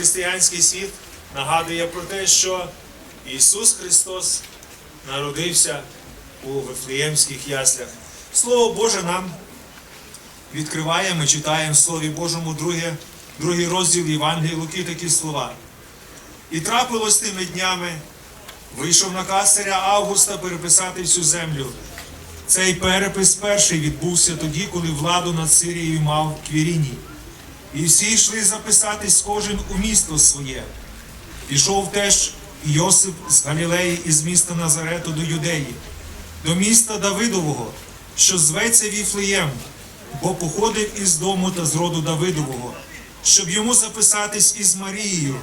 християнський світ нагадує про те, що Ісус Христос народився у Вифлеємських яслях. Слово Боже нам відкриває, ми читаємо в Слові Божому друге, другий розділ Євангелії Луки такі слова. І трапилось тими днями, вийшов наказ царя Августа переписати всю землю. Цей перепис перший відбувся тоді, коли владу над Сирією мав Квіріній. І всі йшли записатись кожен у місто своє. Пішов теж Йосип з Галілеї із міста Назарету до Юдеї, до міста Давидового, що зветься Віфлеєм, бо походив із дому та з роду Давидового, щоб йому записатись із Марією,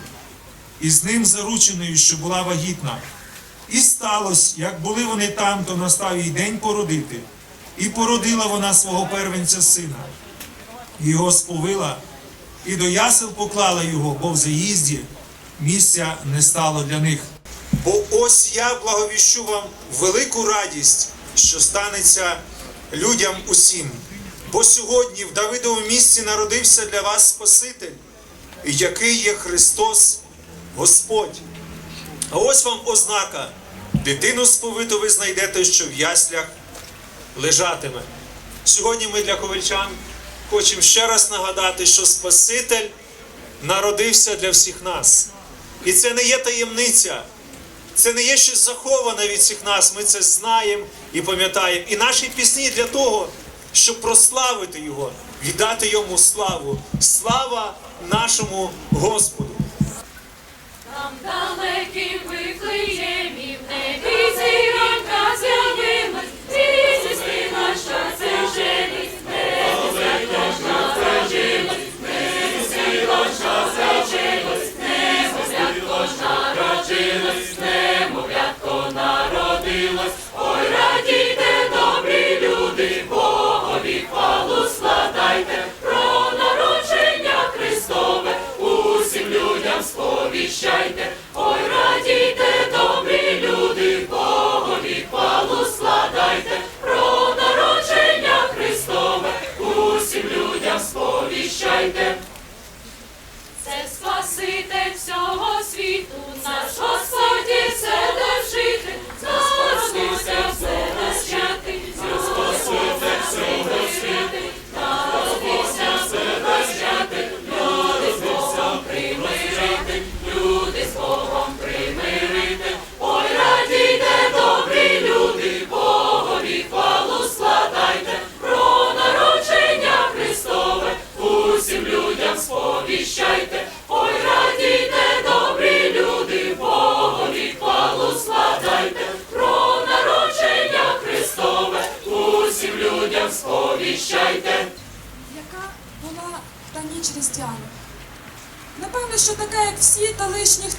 і з ним зарученою, що була вагітна. І сталося, як були вони там, то настав їй день породити, і породила вона свого первенця сина. І Його сповила, і до ясел поклала його, бо в заїзді місця не стало для них. Бо ось я благовіщу вам велику радість, що станеться людям усім. Бо сьогодні в Давидовому місці народився для вас Спаситель, який є Христос Господь. А ось вам ознака. Дитину сповиту ви знайдете, що в яслях лежатиме. Сьогодні ми для ковальчан хочемо ще раз нагадати, що Спаситель народився для всіх нас. І це не є таємниця, це не є щось заховане від всіх нас. Ми це знаємо і пам'ятаємо. І наші пісні для того, щоб прославити Його, віддати йому славу. Слава нашому Господу! Там далеким Вифлеємі, в небі зіронька з'явилась,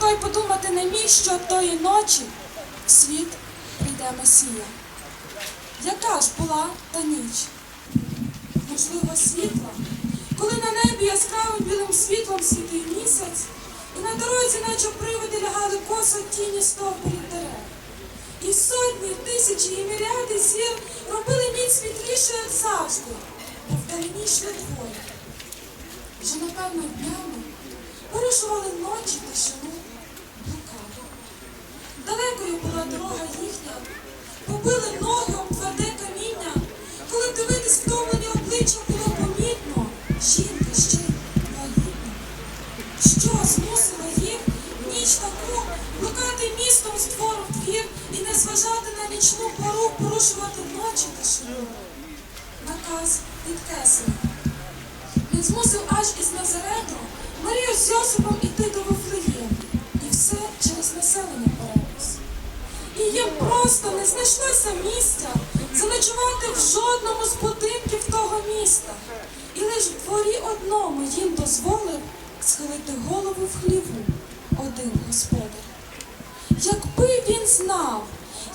ніхто подумати не міг, що тої ночі в світ прийде Месія. Яка ж була та ніч? Можливо, світла, коли на небі яскравим білим світлом світив місяць, і на дорозі, наче приводи, лягали косо тіні стовбурів дерев. І сотні, тисячі і мільярди зір робили ніч світліше, як завжди, бо вдалині йшли двоє. Вже, напевно, днями порушували ночі тишину. Далекою була дорога їхня, побили ноги об тверде каміння, коли дивитись втомлені обличчя було помітно, жінка ще вагітна. Що змусило їх ніч таку блукати містом з двору в двір і не зважати на нічну пору, порушувати ночі тишину? Наказ від Кесаря. Він змусив аж із Назарету Марію з Йосипом іти до Вифлеєму. І все через населення. І їм просто не знайшлося місця заночувати в жодному з будинків того міста. І лиш в дворі одному їм дозволив схилити голову в хліву один господар. Якби він знав,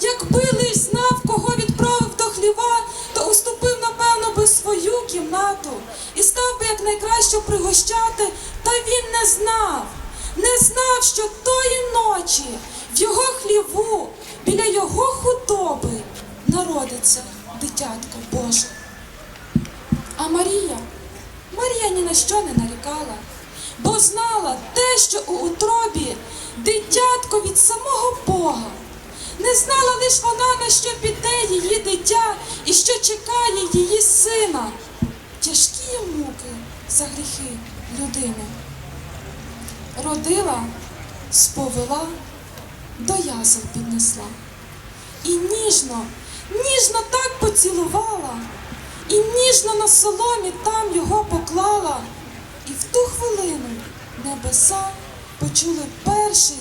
якби лиш знав, кого відправив до хліва, то уступив, напевно, би свою кімнату і став би якнайкраще пригощати, та він не знав, не знав, що тої ночі в його хліву біля його худоби народиться дитятко Боже. А Марія, Марія ні на що не нарікала, бо знала те, що у утробі дитятко від самого Бога. Не знала лиш вона, на що піде її дитя і що чекає її сина. Тяжкі муки за гріхи людини. Родила, сповела, до ясел піднесла. І ніжно, ніжно так поцілувала, і ніжно на соломі там його поклала. І в ту хвилину небеса почули перший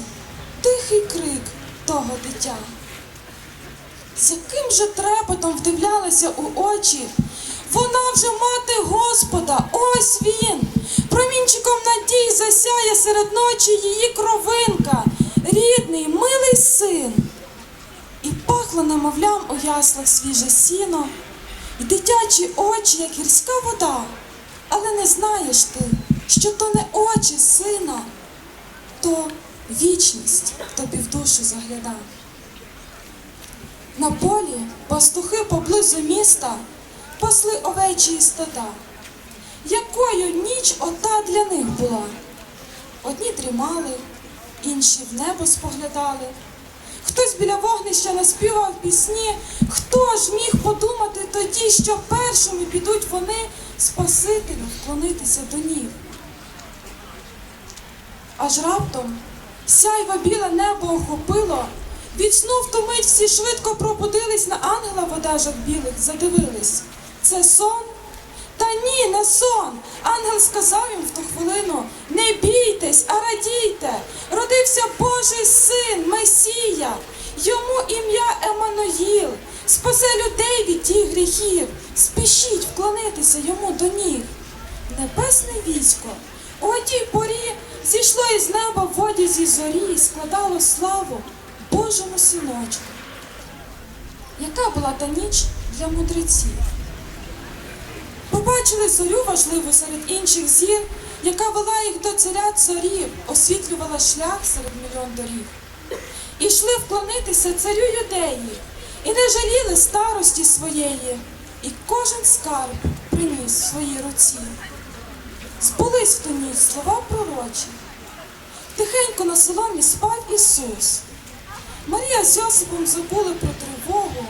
тихий крик того дитя. З яким же трепетом вдивлялася у очі. Вона вже мати Господа, ось він. Промінчиком надій засяє серед ночі її кровинка, рідний, милий син. І пахло немовлям у яслах свіже сіно, і дитячі очі, як гірська вода. Але не знаєш ти, що то не очі сина, то вічність тобі в душу загляда. На полі пастухи поблизу міста пасли овечі і стада. Якою ніч ота для них була? Одні дрімали, інші в небо споглядали. Хтось біля вогнища наспівав пісні, хто ж міг подумати тоді, що першими підуть вони Спасителю вклонитися до ніг. Аж раптом сяйво біле небо охопило, від сну в ту мить всі швидко пробудились на ангела в одежах білих, задивились. Це сон? Ні, не сон. Ангел сказав їм в ту хвилину: не бійтесь, а радійте. Родився Божий син, Месія, йому ім'я Еммануїл, спасе людей від тих гріхів. Спішіть вклонитися йому до ніг. Небесне військо у тій порі зійшло із неба в воді зі зорі і складало славу Божому синочку. Яка була та ніч для мудреців? Побачили зорю важливу серед інших зір, яка вела їх до царя царів, освітлювала шлях серед мільйон доріг. І йшли вклонитися царю юдеї, і не жаліли старості своєї, і кожен скарб приніс в своїй руці. Збулись в ту ніч слова пророчі. Тихенько на соломі спав Ісус. Марія з Йосипом забули про тривогу,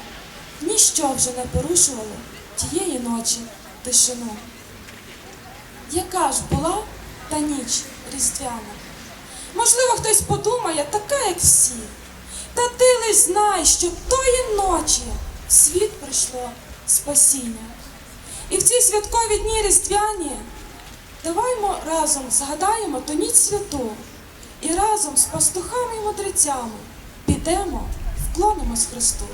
ніщо вже не порушувало тієї ночі тишину. Яка ж була та ніч різдвяна? Можливо, хтось подумає, така, як всі. Та ти лиш знай, що тої ночі в світ прийшло спасіння. І в ці святкові дні різдвяні даваймо разом згадаємо ту ніч святу і разом з пастухами і мудрецями підемо, вклонимось Христу.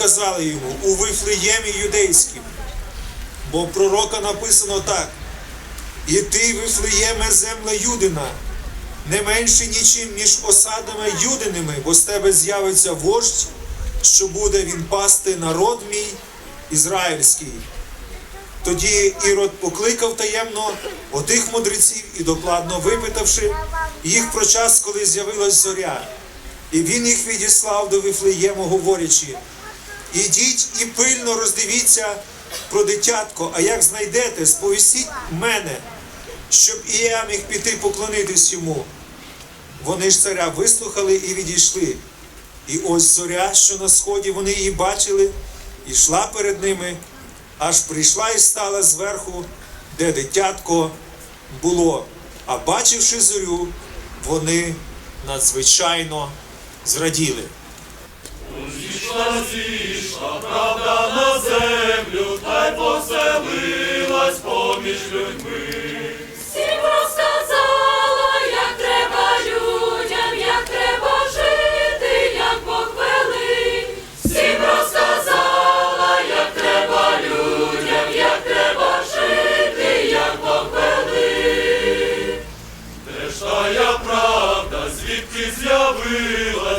Відказали йому у Вифлеємі юдейським. Бо пророка написано так: І ти, Вифлеєме, земля Юдина, не менше нічим, ніж осадами юдиними, бо з тебе з'явиться вождь, що буде він пасти народ мій ізраїльський. Тоді Ірод покликав таємно отих мудреців і докладно випитавши їх про час, коли з'явилась зоря. І він їх відіслав до Вифлеєму, говорячи: Ідіть і пильно роздивіться про дитятко, а як знайдете, сповістіть мене, щоб і я міг піти поклонитись йому. Вони ж царя вислухали і відійшли. І ось зоря, що на сході вони її бачили, ішла перед ними, аж прийшла і стала зверху, де дитятко було. А бачивши зорю, вони надзвичайно зраділи. Зійшла, зійшла, правда на землю, та й поселилась поміж людьми. Всім розказала, як треба людям, як треба жити, як Бог велить. Всім розказала, як треба людям, як треба жити, як Бог велить. Де ж тая правда, звідки з'явилась,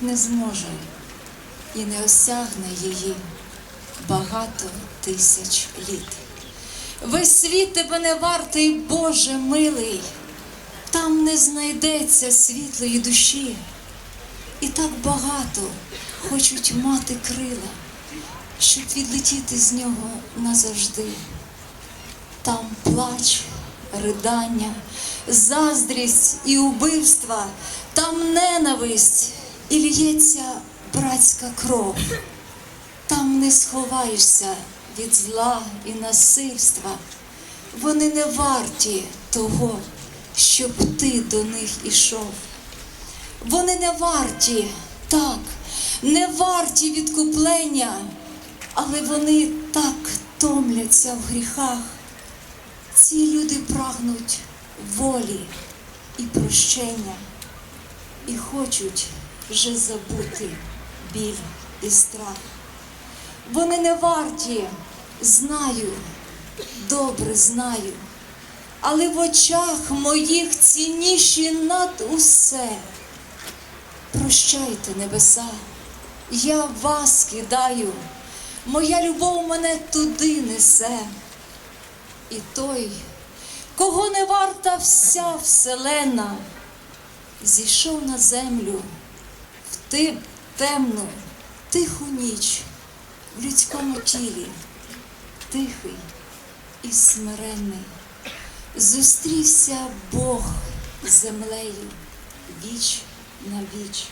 не зможе і не осягне її багато тисяч літ. Весь світ тебе не вартий, Боже милий, там не знайдеться світлої душі, і так багато хочуть мати крила, щоб відлетіти з нього назавжди. Там плач, ридання, заздрість і убивства, там ненависть і лється братська кров. Там не сховаєшся від зла і насильства. Вони не варті того, щоб ти до них ішов. Вони не варті, так, не варті відкуплення, але вони так томляться в гріхах. Ці люди прагнуть волі і прощення і хочуть вже забути біль і страх. Вони не варті, знаю, добре знаю, але в очах моїх цінніші над усе. Прощайте, небеса, я вас кидаю, моя любов мене туди несе. І той, кого не варта вся вселена, зійшов на землю ти темну, тиху ніч в людському тілі, тихий і смиренний. Зустрівся Бог землею віч на віч.